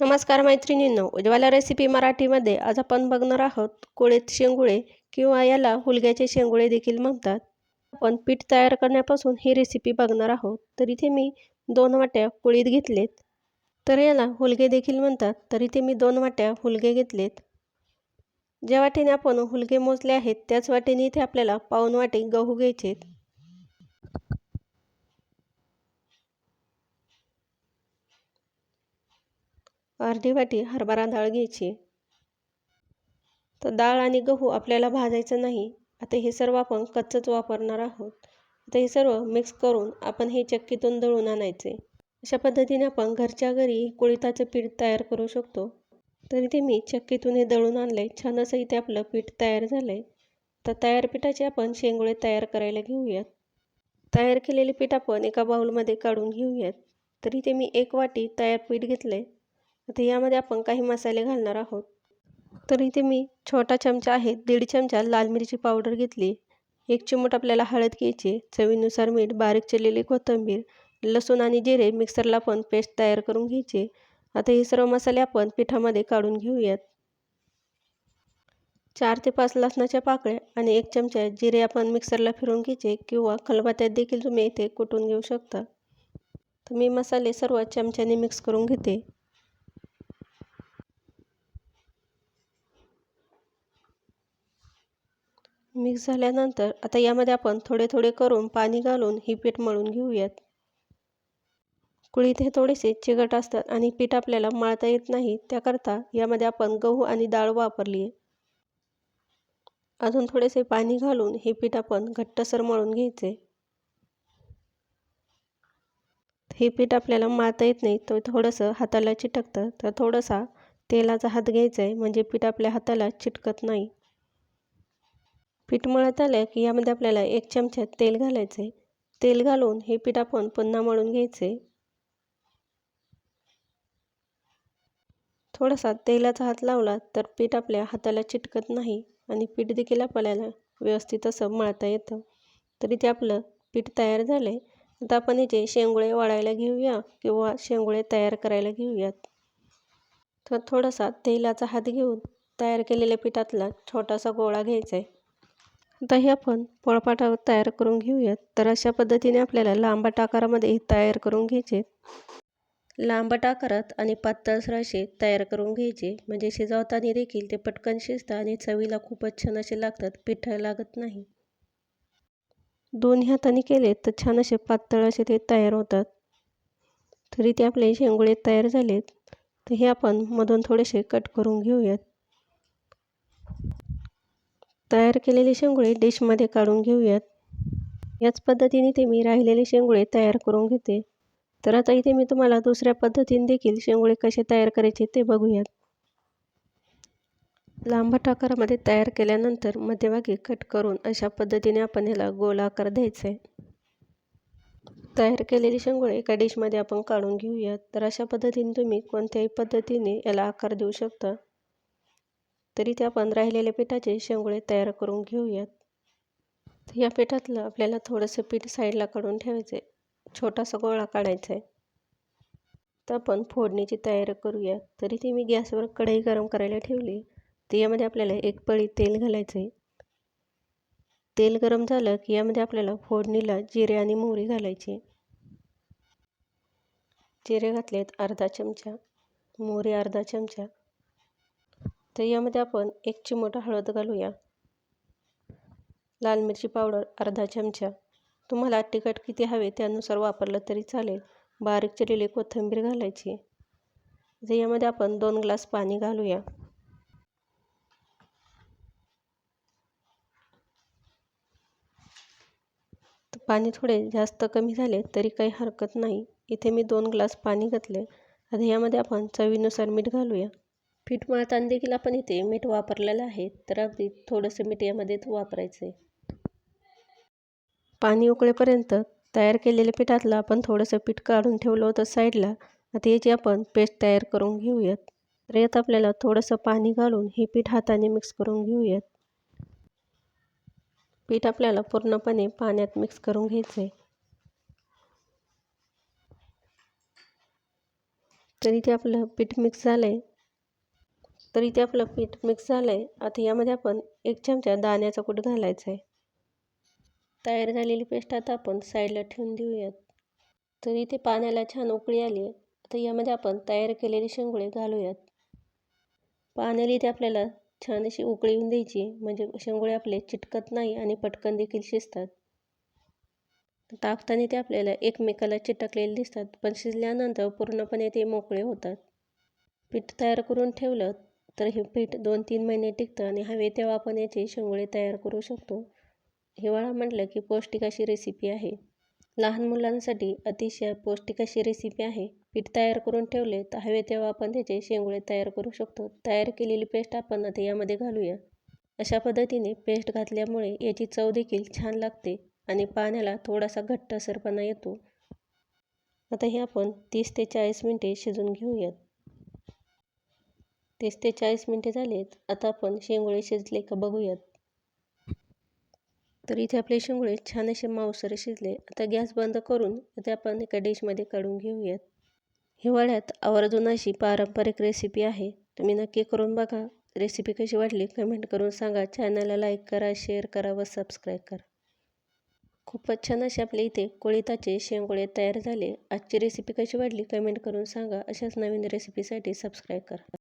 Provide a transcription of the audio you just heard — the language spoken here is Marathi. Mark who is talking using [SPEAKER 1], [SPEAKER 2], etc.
[SPEAKER 1] नमस्कार मैत्रिणींनो उज्ज्वला रेसिपी मराठीमध्ये आज आपण बघणार आहोत कुळीत शेंगुळे किंवा याला हुलग्याचे शेंगुळे देखील म्हणतात. आपण पीठ तयार करण्यापासून ही रेसिपी बघणार आहोत. तर इथे मी दोन वाट्या कुळीत घेतलेत. तर याला हुलगे देखील म्हणतात. तर इथे मी दोन वाट्या हुलगे घेतलेत. ज्या वाटेने आपण हुलगे मोजले आहेत त्याच वाटेने इथे आपल्याला पाऊन वाटे गहू घ्यायचेत. अर्धी वाटी हरभरा डाळ घ्यायची. तर डाळ आणि गहू आपल्याला भाजायचं नाही. आता हे सर्व आपण कच्चंच वापरणार आहोत. आता हे सर्व मिक्स करून आपण हे चक्कीतून दळून आणायचे. अशा पद्धतीने आपण घरच्या घरी कुळिताचं पीठ तयार करू शकतो. तर इथे मी चक्कीतून हे दळून आणलं आहे छान असं इथे आपलं पीठ तयार झालं आहे तर तयार पिठाचे आपण शेंगोळे तयार करायला घेऊयात. तयार केलेले पीठ आपण एका बाउलमध्ये काढून घेऊयात. तर इथे मी एक वाटी तयार पीठ घेतलं आहे आता यामध्ये आपण काही मसाले घालणार आहोत. तर इथे मी छोटा चमचा आहे दीड चमचा लाल मिरची पावडर घेतली. एक चिमूट आपल्याला हळद घ्यायची चवीनुसार मीठ बारीक चिरलेली कोथिंबीर लसूण आणि जिरे मिक्सरला पण पेस्ट तयार करून घ्यायचे आता हे सर्व मसाले आपण पिठामध्ये काढून घेऊयात. चार ते पाच लसणाच्या पाकळ्या आणि एक चमचा जिरे आपण मिक्सरला फिरून घ्यायचे किंवा खलबात्यात देखील तुम्ही इथे कुटून घेऊ शकता. तर मी मसाले सर्व चमच्याने मिक्स करून घेते. मिक्स झाल्यानंतर आता यामध्ये आपण थोडे थोडे करून पाणी घालून ही पीठ मळून घेऊयात. कुळीत हे थोडेसे चिकट असतात आणि पीठ आपल्याला मळता येत नाही त्याकरता यामध्ये आपण गहू आणि डाळ वापरली आहे अजून थोडेसे पाणी घालून हे पीठ आपण घट्टसर मळून घ्यायचे. हे पीठ आपल्याला मळता येत नाही तर थोडंसं हाताला चिटकतं तर थोडासा तेलाचा हात घ्यायचा आहे म्हणजे पीठ आपल्या हाताला चिटकत नाही. पीठ मळत आलं की यामध्ये आपल्याला एक चमचा तेल घालायचे. तेल घालून हे पीठ आपण पुन्हा मळून घ्यायचे. थोडासा तेलाचा हात लावला तर पीठ आपल्या हाताला चिटकत नाही आणि पीठ देखील आपल्याला व्यवस्थित असं मळता येतं. तरी ते आपलं पीठ तयार झालं. आहे आता आपण इथे शेंगुळे वाळायला घेऊया किंवा शेंगुळे तयार करायला घेऊयात. तर थोडासा तेलाचा हात घेऊन तयार केलेल्या पिठातला छोटासा गोळा घ्यायचा आहे. आता हे आपण पोळपाटावर तयार करून घेऊयात. तर अशा पद्धतीने आपल्याला लांबट आकारामध्ये तयार करून घ्यायचे. लांबट आकारात आणि पातळसर असे तयार करून घ्यायचे. म्हणजे शिजवताना देखील ते पटकन शिजतात आणि चवीला खूपच छान असे लागतात पिठं लागत नाही. दोन्ही हाताने केले तर छान असे पातळ असे ते तयार होतात. तरी ते आपले शेंगुळे तयार झालेत. तर हे आपण मधून थोडेसे कट करून घेऊयात. तयार केलेले शेंगुळे डिशमध्ये काढून घेऊयात. याच पद्धतीने ते मी राहिलेले शेंगुळे तयार करून घेते. तर आता इथे मी तुम्हाला दुसऱ्या पद्धतीने देखील शेंगुळे कसे तयार करायचे ते बघूयात. लांबट आकारामध्ये तयार केल्यानंतर मध्यभागी कट करून अशा पद्धतीने आपण याला गोल आकार द्यायचा आहे. तयार केलेले शेंगुळे एका डिशमध्ये आपण काढून घेऊयात. तर अशा पद्धतीने तुम्ही कोणत्याही पद्धतीने याला आकार देऊ शकता. तरी ते आपण राहिलेल्या पिठाचे शेंगुळे तयार करून घेऊयात. या पिठातलं आपल्याला थोडंसं पीठ साईडला काढून ठेवायचं आहे छोटासा गोळा काढायचा आहे तर आपण फोडणीची तयारी करूया तरी ती मी गॅसवर कढई गरम करायला ठेवली. तर यामध्ये आपल्याला एक पळी तेल घालायचं आहे तेल गरम झालं की यामध्ये आपल्याला फोडणीला जिरे आणि मोहरी घालायची. जिरे घातलेत अर्धा चमचा मोहरी अर्धा चमचा तर यामध्ये आपण एक चिमोटा हळद घालूया. लाल मिरची पावडर अर्धा चमचा. तुम्हाला तिखट किती हवे त्यानुसार वापरलं तरी चालेल. बारीक चिरलेली कोथिंबीर घालायची. तर यामध्ये आपण दोन ग्लास पाणी घालूया. पाणी थोडे जास्त कमी झाले तरी काही हरकत नाही. इथे मी दोन ग्लास पाणी घातले. आता यामध्ये आपण चवीनुसार मीठ घालूया. पीठ मळताना देखील आपण इथे मीठ वापरलेलं आहे तर अगदी थोडंसं मीठ यामध्ये वापरायचं आहे पाणी उकळेपर्यंत तयार केलेल्या पिठातलं आपण थोडंसं पीठ काढून ठेवलं होतं साईडला. आता याची आपण पेस्ट तयार करून घेऊयात तर यात आपल्याला थोडंसं पाणी घालून हे पीठ हाताने मिक्स करून घेऊयात. पीठ आपल्याला पूर्णपणे पाण्यात मिक्स करून घ्यायचं आहे तरी ते आपलं पीठ मिक्स झालं आहे तरी ते आपलं पीठ मिक्स झालं आहे आता यामध्ये आपण एक चमचा दाण्याचा कूट घालायचा आहे तयार झालेली पेस्ट आता आपण साईडला ठेवून देऊयात. तरी ते पाण्याला छान उकळी आली. आता यामध्ये आपण तयार केलेले शेंगुळे घालूयात. पाण्याला इथे आपल्याला छान अशी उकळी येऊन द्यायची. म्हणजे शेंगुळे आपले चिटकत नाही आणि पटकन देखील शिजतात. टाकताना ते आपल्याला एकमेकाला चिटकलेले दिसतात. पण शिजल्यानंतर पूर्णपणे ते मोकळे होतात. पीठ तयार करून ठेवलं तर हे पीठ दोन तीन महिने टिकतं आणि हवे तेव्हा आपण याचे शेंगोळे तयार करू शकतो. हिवाळा म्हटलं की पौष्टिक अशी रेसिपी आहे. लहान मुलांसाठी अतिशय पौष्टिक अशी रेसिपी आहे. पीठ तयार करून ठेवले तर हवे तेव्हा आपण त्याचे शेंगुळे तयार करू शकतो. तयार केलेली पेस्ट आपण आता यामध्ये घालूया. अशा पद्धतीने पेस्ट घातल्यामुळे याची चव देखील छान लागते आणि पाण्याला थोडासा घट्ट असरपणा येतो. आता हे आपण तीस ते चाळीस मिनटे शिजून घेऊयात. तीस ते चाळीस मिनटे झालेत. आता आपण शेंगोळे शिजले का बघूयात. तर इथे आपले शेंगोळे छान असे मांसर शिजले. आता गॅस बंद करून ते आपण एका डिशमध्ये काढून घेऊयात. हिवाळ्यात आवर्जून अशी पारंपरिक रेसिपी आहे. तुम्ही नक्की करून बघा. रेसिपी कशी वाटली कमेंट करून सांगा. चॅनलला लाईक करा शेअर करा व सबस्क्राईब करा. खूपच छान असे आपले इथे कोळीताचे शेंगोळे तयार झाले. आजची रेसिपी कशी वाटली कमेंट करून सांगा. अशाच नवीन रेसिपीसाठी सबस्क्राईब करा.